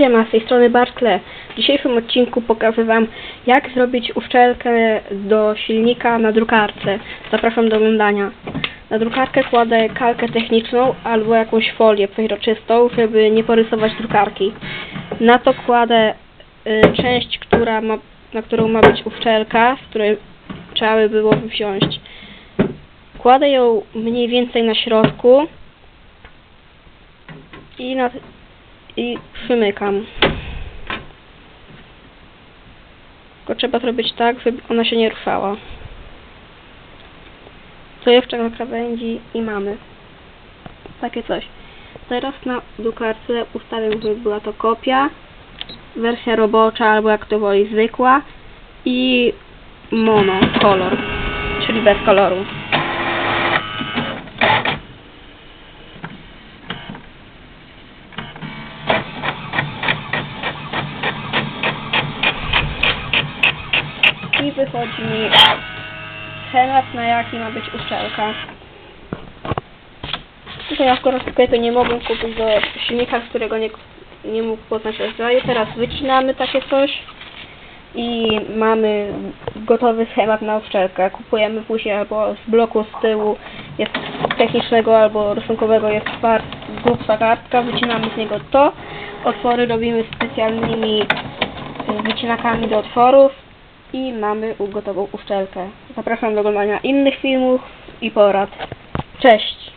Siema, z tej strony Bartle. W dzisiejszym odcinku pokażę Wam, jak zrobić uszczelkę do silnika na drukarce. Zapraszam do oglądania. Na drukarkę kładę kalkę techniczną albo jakąś folię przejrzystą, żeby nie porysować drukarki. Na to kładę y, część, która ma, na którą ma być uszczelka, z której trzeba by było wziąć. Kładę ją mniej więcej na środku i na, i przymykam. Tylko trzeba zrobić tak, żeby ona się nie ruszała. Jeszcze na krawędzi i mamy. Takie coś. Teraz na drukarce ustawię, żeby była to kopia, wersja robocza albo jak to woli zwykła i mono kolor, czyli bez koloru. I wychodzi mi schemat na jaki ma być uszczelka. Tutaj akurat to nie mogłem kupić do silnika, z którego nie, nie mógł poznać rodzaju. Teraz wycinamy takie coś i mamy gotowy schemat na uszczelkę. Kupujemy później albo z bloku z tyłu jest technicznego albo rysunkowego jest tward, grubsza kartka, wycinamy z niego to. Otwory robimy specjalnymi wycinakami do otworów i mamy gotową uszczelkę. Zapraszam do oglądania innych filmów i porad. Cześć!